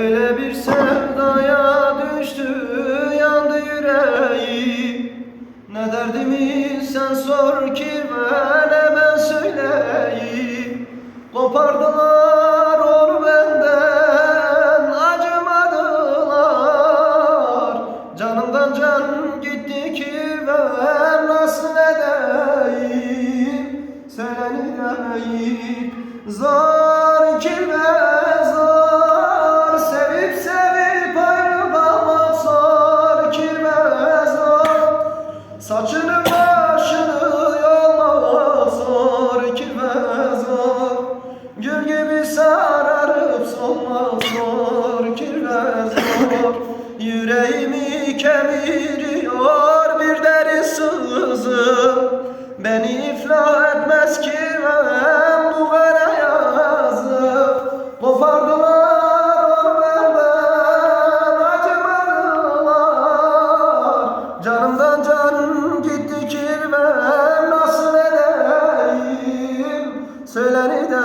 Öyle bir sevdaya düştü yandı yüreğim. Ne derdimi sen sor ki bana ben söyleyeyim. Kopardılar onu benden acımadılar. Canımdan can gitti ki ben nasıl edeyim? Söylenileyim Zor ki Saçını başını yolmak zor ki Gül gibi sararıp solmak zor ki ve zor Yüreğimi kemiriyor bir deri sızı. Beni iflah etmez ki Söylenir de